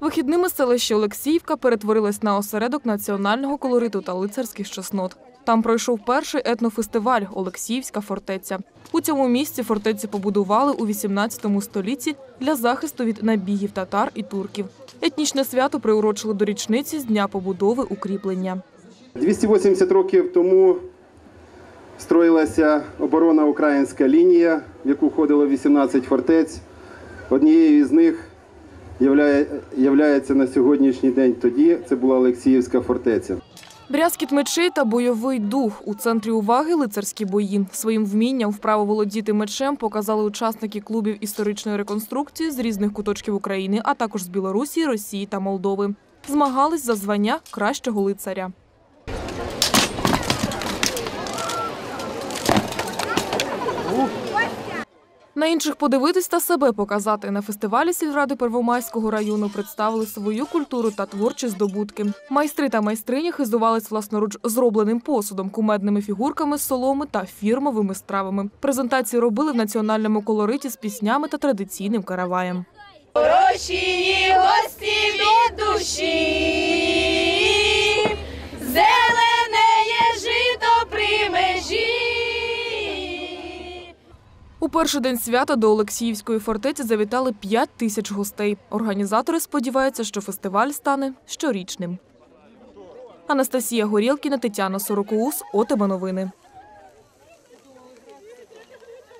Вихідними селище Олексіївка перетворилось на осередок національного колориту та лицарських чеснот. Там пройшов перший етнофестиваль Олексіївська фортеця. У цьому місці фортецю побудували у 18 столітті для захисту від набігів татар і турків. Етнічне свято приурочили до річниці з дня побудови укріплення. 280 років тому строїлася оборона українська лінія, в яку входило 18 фортець. Однією з них являється на сьогоднішній день тоді. Це була Олексіївська фортеця. Брязкіт мечей та бойовий дух у центрі уваги лицарські бої. Своїм вмінням вправо володіти мечем показали учасники клубів історичної реконструкції з різних куточків України, а також з Білорусі, Росії та Молдови. Змагались за звання кращого лицаря. На інших подивитись та себе показати на фестивалі сільради Первомайського району представили свою культуру та творчі здобутки. Майстри та майстрині хизувались власноруч зробленим посудом, кумедними фігурками соломи та фірмовими стравами. Презентації робили в національному колориті з піснями та традиційним караваєм. Хороші гості У перший день свята до Олексіївської фортеці завітали 5 тисяч гостей. Організатори сподіваються, що фестиваль стане щорічним. Анастасія Горілкіна, Тетяна Сорокоус, ОТБ Новини.